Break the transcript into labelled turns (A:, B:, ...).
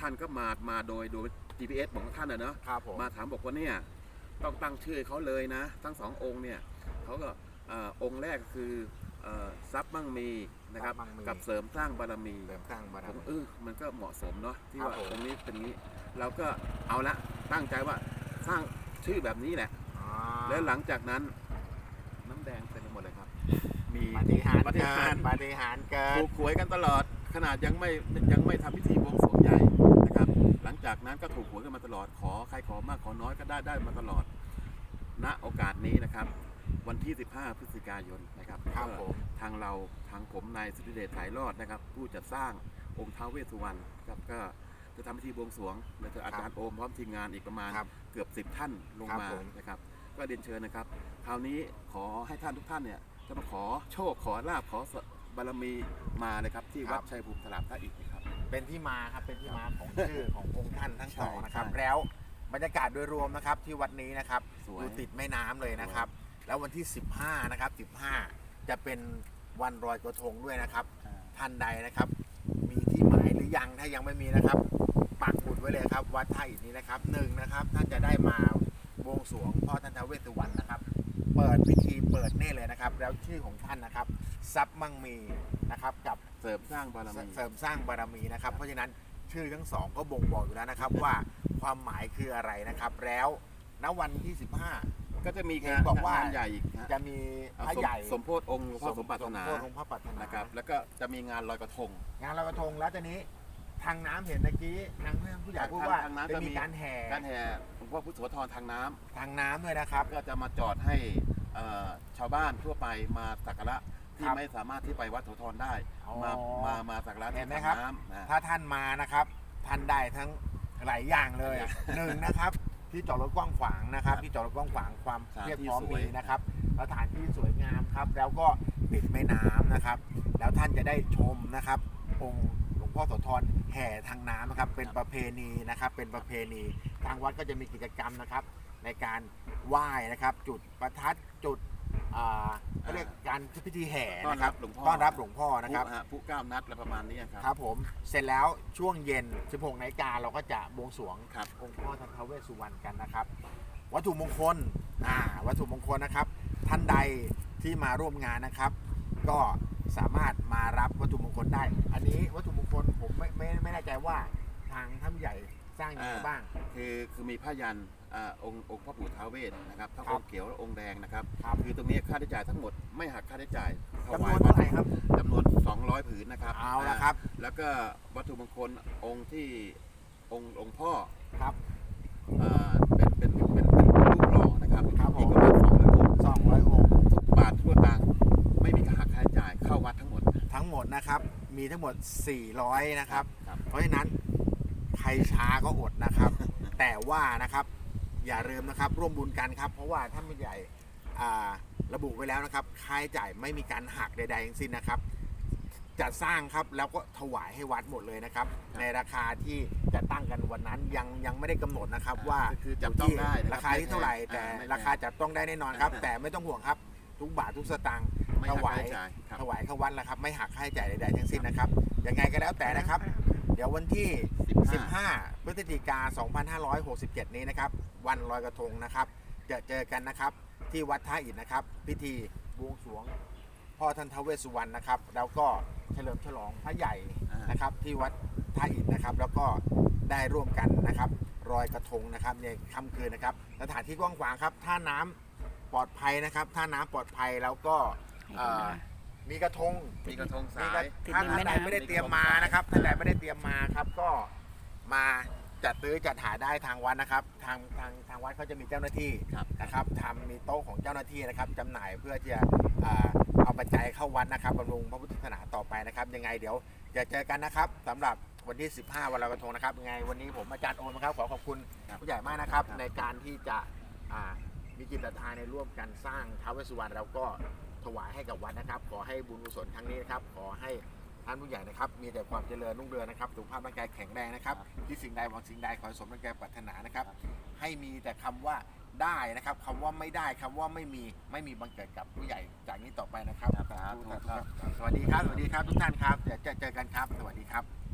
A: ท่านก็มามาโดยโดย GPS ของท่านอะเนาะ
B: ครับผม
A: มาถามบอกว่าเนี่ยต้องตั้งชื่อให้เขาเลยนะ ทั้งสององค์เนี่ยเขาก็เอ่อองค์แรกก็คือเอ่อทรัพย์มั่งมีนะครับ
B: ทรัพย์มั่งมี
A: กับเสริมสร้างบารมี
B: เสริมสร้างบาร
A: ผม
B: มี
A: เออมันก็เหมาะสมเนาะที่
B: ครับ
A: ว่า
B: ผม
A: องค์นี้เป็นนี้เราก็เอาละตั้งใจว่าสร้างชื่อแบบนี้แหละ
B: อ๋อ
A: แล้วหลังจากนั้นน้ำแดงเต็มไปหมดเลยครับ มี
B: ปาฏิหาริย์
A: ปาฏิ
B: เกิ
A: หาริ
B: น
A: ย์
B: ปาฏิหาริย์เกิ
A: ถู
B: น
A: กหวยกันตลอด ขนาดยังไม่ยังไม่ทำพิธีบวงสรวงใหญ่นะครับ หลังจากนั้นก็ถูกหวยกันมาตลอดขอใครขอมากขอน้อยก็ได้ได้มาตลอด ณโอกาสนี้นะครับ วันที่ 15 พฤศจิกายนนะครับ
B: ครับ
A: ก็
B: ผม
A: ทางเราทางผมนายสุธิเดชสายรอดนะครับ ผู้จัดสร้างองค์ท้าวเวสสุวรรณครับก็จะทำพิธีบวงสรวงโดยอาจารย์โอมพร้อมทีมงานอีกประมาณ
B: ครับ
A: เกือบ 10 ท่านลง
B: ครับ
A: มา
B: ผม
A: นะครับ ก็เรียนเชิญนะครับ คราวนี้ขอให้ท่านทุกท่านเนี่ยจะมาขอโชคขอลาบขอ บารมีมาเลยครับที่วัดชัยภูมิตลาดท่าอิฐนะครับ
B: เป็นที่มาครับเป็นที่มาของชื่อขององค์ท่านทั้งสอง
A: ใช่
B: นะครับ
A: ใช่
B: แล้วบรรยากาศโดยรวมนะครับที่วัดนี้นะครับ
A: สวย
B: อยู่ติดแม่น้ำเลยนะครับ แล้ววันที่ 15นะครับ15 จะเป็นวันรอยกระทงด้วยนะครับ ท่านใดนะครับ มีที่หมายหรือยังถ้ายังไม่มีนะครับปักหมุดไว้เลยครับวัดท่าอิฐนี้นะครับหนึ่งนะครับท่านจะได้มาบวงสรวงพ่อท่านท้าวเวส ชื่อของท่านนะครับทรัพย์มั่งมีนะครับกับ
A: เสริมสร้างบารมี
B: เสริมสร้างบารมีนะครับ เพราะฉะนั้นชื่อทั้งสองก็บ่งบอกอยู่แล้วนะครับว่าความหมายคืออะไรนะครับ แล้วณวันที่ 15
A: ก็จะมี
B: เห็น
A: งาน
B: บอกว่า
A: งานใหญ่อีกฮะ
B: จะมีพระ
A: สม
B: ใหญ่
A: สมโพธิองค์หลวงพ่อสมปรารถนา
B: สมโพธิองค์พระปรารถนา
A: นะครับ แล้วก็จะมีงานลอยกระทง
B: งานลอยกระทงแล้วตอนนี้ทางน้ำเห็นเมื่อกี้ทางเพื่อนผู้ใหญ่พูดว่า
A: ทางน้ำ
B: จะ
A: จะมี
B: มีการแห่
A: การแห่หลวงพ่อพุทธโสธรทางน้ำ
B: ทางน้ำด้วยนะครับ
A: ก็จะมาจอดให้เอ่อ ชาวบ้านทั่วไปมาสักการะที่
B: ครับ
A: ไม่สามารถที่ไปวัดโสธรได้
B: อ๋อ
A: มามามาสักการะ
B: เห็
A: ที่
B: นไหม
A: ทาง
B: ครับ
A: น้ำนะ
B: ถ้าท่านมานะครับท่านได้ทั้งหลายอย่างเลย
A: หลายอย่าง
B: หนึ่งนะครับที่จอดรถกว้างขวางนะครับ
A: ครับ
B: ที่จอดรถกว้างขวางความ
A: สถาน
B: เพียบ
A: ที่
B: พร้อม
A: สวย
B: มีนะครับสถานที่สวยงามครับ แล้วก็ติดแม่น้ำนะครับ แล้วท่านจะได้ชมนะครับองค์หลวงพ่อโสธรแห่ทางน้ำนะครับ เป็นประเพณีนะครับ เป็นประเพณีทางวัดก็จะมีกิจกรรมนะครับ ในการไหว้นะครับ จุดประทัดจุด อ่าเขาเรียกการพิธีแห่
A: ต้อน
B: นะค
A: รั
B: รั
A: บบหลวงพ่อ
B: ต้อนรับหลวงพ่อนะครับ
A: ผู้ฮผู้ก้าวนัดอะไรประมาณนี้ครับ
B: ครับผมเสร็จแล้วช่วงเย็น 16นาฬิกาเราก็จะบวงสรวง
A: ครับ
B: องค์พ่อทันทเวสสุวรรณกันนะครับ วัตถุมงคลอ่าวัตถุมงคลนะครับ ท่านใดที่มาร่วมงานนะครับ ก็สามารถมารับวัตถุมงคลได้ อันนี้วัตถุมงคลผมไม่ไม่ไม่แน่ใจว่าทางท่านผู้ใหญ่ สร้างยังไง
A: อ่า
B: บ้าง
A: คือคือมีผ้ายันอ่าองค์องค์พ่อปู่ท้าวเวสนะครับทั้ง
B: ครั
A: อบ งค์เขียวและองค์แดงนะครับ
B: ครับ
A: คือตรงนี้ค่าใช้จ่ายทั้งหมดไม่หักค่าใช้จ่ายถ
B: จำน
A: วา
B: วยนเท่าไหร่ครับ
A: จำนวน 200 ผืนนะครับ
B: เอาละครับ
A: แล้วก็วัตถุมงคลองค์ที่องค์องค์พ่อ
B: ครับ
A: อ่าเป็นเป็นเป็นเป็นรูปหล่อนะครับ
B: ครับผม
A: อีกประมาณสองร้อยองค์
B: 200องค์
A: ทุกบาททั่วตังค์ไม่มีค่าใช้จ่ายเข้าวัดทั้งหมด
B: ทั้งหมดนะครับ มีทั้งหมด 400 นะครับ
A: ครับ
B: เพราะฉะนั้นใค รช้าก็อดนะครับ แต่ว่านะครับอย่าลืมนะครับ ร่วมบุญกันครับ เพราะว่าท่านผู้ใหญ่อ่าระบุไว้แล้วนะครับ ค่าใช้จ่ายไม่มีการหักใดๆทั้งสิ้นนะครับ จะสร้างครับแล้วก็ถวายให้วัดหมดเลยนะครับ ในราคาที่จะตั้งกันวันนั้นยังยังไม่ได้กำหนดนะครับว่า
A: คือจับต้องได้นะ
B: ราคาที่เท่าไหร่แต่
A: อ่ไม่แพง
B: ราคาจับต้องได้แน่นอนครับ แต่ไม่ต้องห่วงครับทุกบาททุกสตางค์
A: ไม่
B: ถ
A: หัก
B: วา
A: ค่ายใช้จ่ายครับ
B: ถวายเข้าวัดแล้วครับ ไม่หักค่าใช้จ่ายใดๆทั้งสิ้นนะครับยังไงก็แล้วแต่นะครับ เดี๋ยววันที่ 15 พฤศจิกา 2567 นี้นะครับ วันลอยกระทงนะครับ จะเจอกันนะครับที่วัดท่าอิฐนะครับ พิธีบวงสรวงพ่อท่านทาวเวสสุวรรณนะครับ แล้วก็เฉลิมฉลองพระใหญ่
A: อ่าน
B: นะครับ ที่วัดท่าอิฐนะครับ แล้วก็ได้ร่วมกันนะครับรอยกระทงนะครับในค่ำคืนนะครับ สถานที่กว้างขวางครับท่าน้ำปลอดภัยนะครับท่าน้ำปลอดภัยแล้วก็เอ่อ มีกระทง
A: มีกระทง
B: มี
A: สาก
B: ระ
A: ย
C: ติด
B: ถ้า
C: ริม
B: ท่าน
C: แม่
B: ใด
C: น้ำ
B: ไม่ได้เตรียมมานะครับท่านใดไม่ได้เตรียมมาครับ ก็มาจัดซื้อจัดหาได้ทางวัดนะครับ ทางทางทางวัดเขาจะมีเจ้าหน้าที่
A: ครับ
B: นะครับทำมีโต๊ะของเจ้าหน้าที่นะครับจำหน่ายเพื่อที่จะอ่าเอาปัจจัยเข้าวัดนะครับบำรุงพระพุทธศาสนาต่อไปนะครับ ยังไงเดี๋ยวจะเจอกันนะครับสำหรับวันที่ 15 วันลอยกระทงนะครับยังไงวันนี้ผมอาจารย์โอมนะครับขอขอบคุณ
A: ครับ
B: ผู้ใหญ่มากนะครับ
A: ครับ
B: ในการที่จะอ่ามีจิตศรัทธาในร่วมกันสร้างท้าวเวสสุวรรณแล้วก็ถ วายให้กับวัดนะครับ ขอให้บุญกุศลครั้งนี้นะครับ ขอให้ท่านผู้ใหญ่นะครับ มีแต่ความเจริญรุ่งเรืองนะครับ สุขภาพร่างกายแข็งแรงนะครับ ที่สิ่งใดหวังสิ่งใดขอให้สมดังใจปรารถนานะครับ ให้มีแต่คำว่าได้นะครับคำว่าไม่ได้คำว่าไม่มีไม่มีบังเกิดกับผู้ใหญ่จากนี้ต่อไปนะครับ
A: ครับ
B: สาธุครับสวัสดีครับ สวัสดีครับทุกท่านครับเดี๋ยวจะเจอกันครับ สวัสดีครับ